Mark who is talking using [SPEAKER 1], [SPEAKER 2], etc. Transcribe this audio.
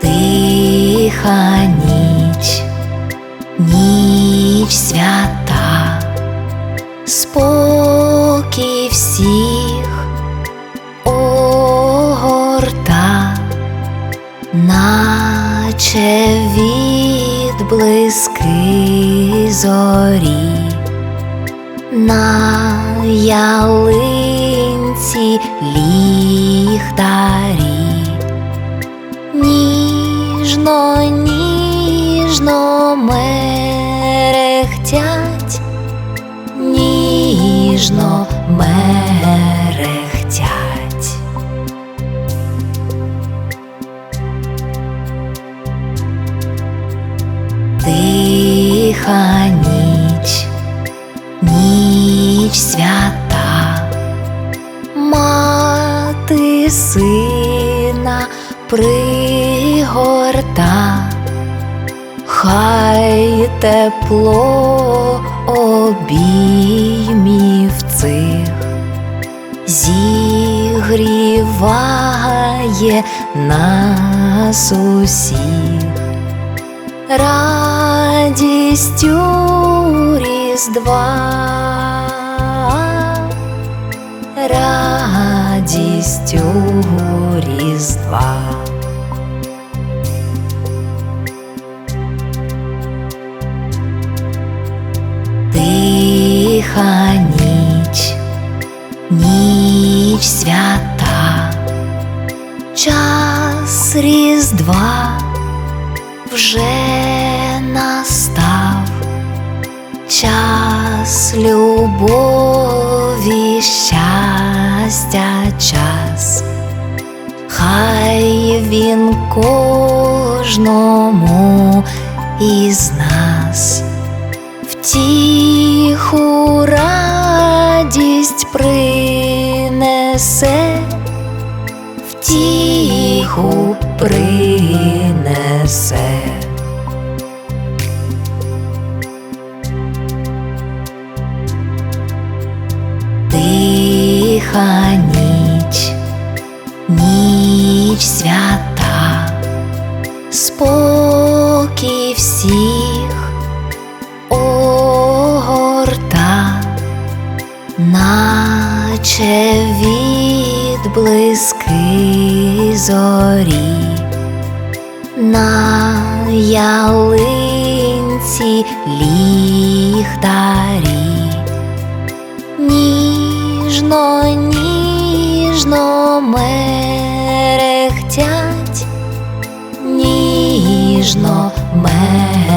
[SPEAKER 1] Тиха ніч, ніч свята, наче відблиски зорі, на ялинці ліхтарі ніжно, ніжно мерехтять, ніжно мерехтять. Тиха ніч, ніч свята, мати сина пригорта, хай тепло обіймів цих. Зігріває нас усіх радістю різдва, радістю різдва. Тиха ніч, ніч свята, час різдва вже час любові, щастя, час, хай він кожному із нас. Втіху радість принесе, втіху принесе. Тиха ніч, свята, спокій всіх огорта, наче відблиски зорі, на ялинці ліхтарі ніжно, мерехтять ніжно мерехтять